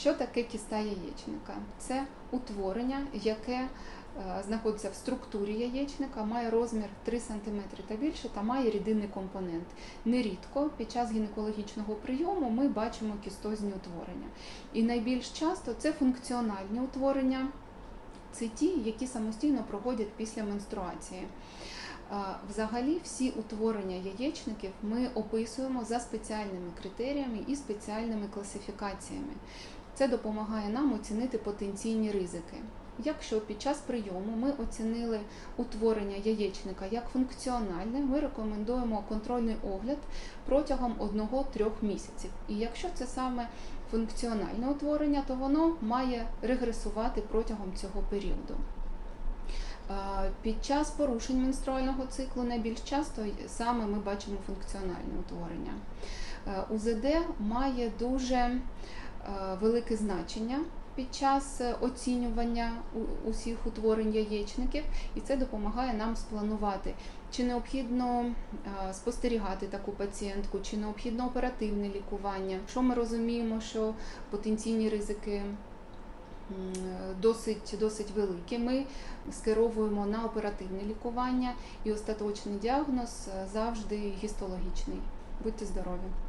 Що таке кіста яєчника? Це утворення, яке е, знаходиться в структурі яєчника, має розмір 3 см та більше та має рідинний компонент. Нерідко під час гінекологічного прийому ми бачимо кістозні утворення. І найбільш часто це функціональні утворення, це ті, які самостійно проходять після менструації. Взагалі, всі утворення яєчників ми описуємо за спеціальними критеріями і спеціальними класифікаціями. Це допомагає нам оцінити потенційні ризики. Якщо під час прийому ми оцінили утворення яєчника як функціональне, ми рекомендуємо контрольний огляд протягом 1-3 місяців. І якщо це саме функціональне утворення, то воно має регресувати протягом цього періоду. Під час порушень менструального циклу найбільш часто саме ми бачимо функціональне утворення. Е, УЗД має дуже велике значення під час е, оцінювання усіх утворень яєчників, і це допомагає нам спланувати, чи необхідно е, спостерігати таку пацієнтку, чи необхідно оперативне лікування. Якщо ми розуміємо, що потенційні ризики досить, досить великі, ми скеровуємо на оперативне лікування і остаточний діагноз е, завжди гістологічний. Будьте здорові!